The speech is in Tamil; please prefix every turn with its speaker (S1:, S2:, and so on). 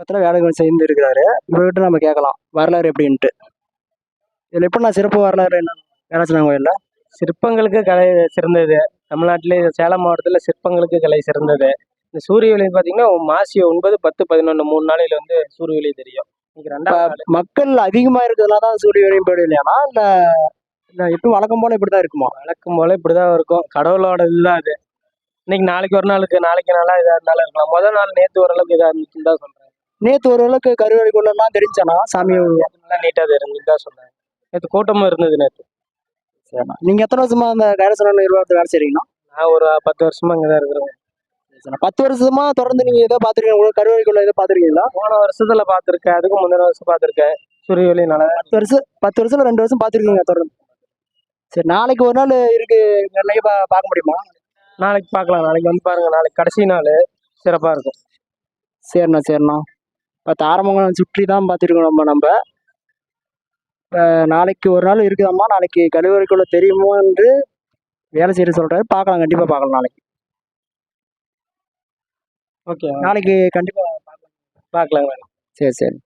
S1: பக்கத்தில் வேலைகள் சேர்ந்து இருக்கிறாரு. இவர்கிட்ட நம்ம கேட்கலாம். வரலாறு எப்படின்ட்டு. இதில் எப்படி நான் சிறப்பு வரலாறு என்ன வேளாச்சலம் கோயிலில்
S2: சிற்பங்களுக்கு கலை சிறந்தது. தமிழ்நாட்டிலே சேலம் மாவட்டத்தில் சிற்பங்களுக்கு கலை சிறந்தது. இந்த சூரிய ஒளி பார்த்தீங்கன்னா மாசி ஒன்பது பத்து பதினொன்று மூணு நாளையில வந்து சூரிய ஒளி தெரியும். இன்னைக்கு ரெண்டாவது நாள்.
S1: மக்கள் அதிகமாக இருக்கிறதுனால தான் சூரிய வரையும் போயிடும் இல்லையானா இல்லை இல்லை எப்பவும் வழக்கம் போல் இப்படி தான் இருக்குமா?
S2: வழக்கம் போல இப்படிதான் இருக்கும். கடவுளோட இதுதான் அது. இன்னைக்கு நாளைக்கு ஒரு நாளுக்கு நாளைக்கு நாளா இதாக இருந்தாலும் இருக்கலாம். முதல் நாள் நேற்று ஓரளவுக்கு இதாக இருந்துச்சுன்னு தான் சொல்றேன்.
S1: நேற்று ஓரளவுக்கு கருவறை கொள்ளலாம் தெரிஞ்சானா சாமி
S2: நல்லா நீட்டாக தான் சொல்றேன் நேற்று கூட்டமும் இருந்தது நேற்று
S1: சரிண்ணா. நீங்கள் எத்தனை வருஷமா அந்த கைரசன நிர்வாகத்தை வேலை செய்றீங்கன்னா
S2: நான் ஒரு பத்து வருஷமா இங்கே தான் இருக்கிறேன்.
S1: பத்து வருஷமா தொடர்ந்து நீங்கள் எதோ பார்த்துருக்கீங்க கருவறைக்குள்ள எதோ பார்த்துருக்கீங்களா?
S2: போன வருஷத்துல பார்த்துருக்கேன் அதுக்கு முந்தின வருஷம் பார்த்துருக்கேன். சூரிய ஒளி நல்லா
S1: பத்து வருஷம் பத்து வருஷம் ரெண்டு வருஷம் பார்த்துருக்கீங்க தொடர்ந்து? சரி நாளைக்கு ஒரு நாள் இருக்கு பா பார்க்க முடியுமா?
S2: நாளைக்கு பார்க்கலாம் நாளைக்கு வந்து பாருங்க நாளைக்கு கடைசி நாள். சிறப்பாக இருக்கும்.
S1: சரிண்ணா சரிண்ணா. இப்போ தாரமங்கலம் சுற்றி தான் பார்த்துருக்கோம் நம்ம நம்ம. இப்போ நாளைக்கு ஒரு நாள் இருக்குதாம்மா நாளைக்கு கழிவறைக்குள்ள தெரியுமோ என்று வேலை செய்ய சொல்கிறாரு பார்க்கலாம் கண்டிப்பாக பார்க்கலாம் நாளைக்கு.
S2: ஓகே.
S1: நாளைக்கு கண்டிப்பாக
S2: பார்க்கலாம்.
S1: சரி சரி.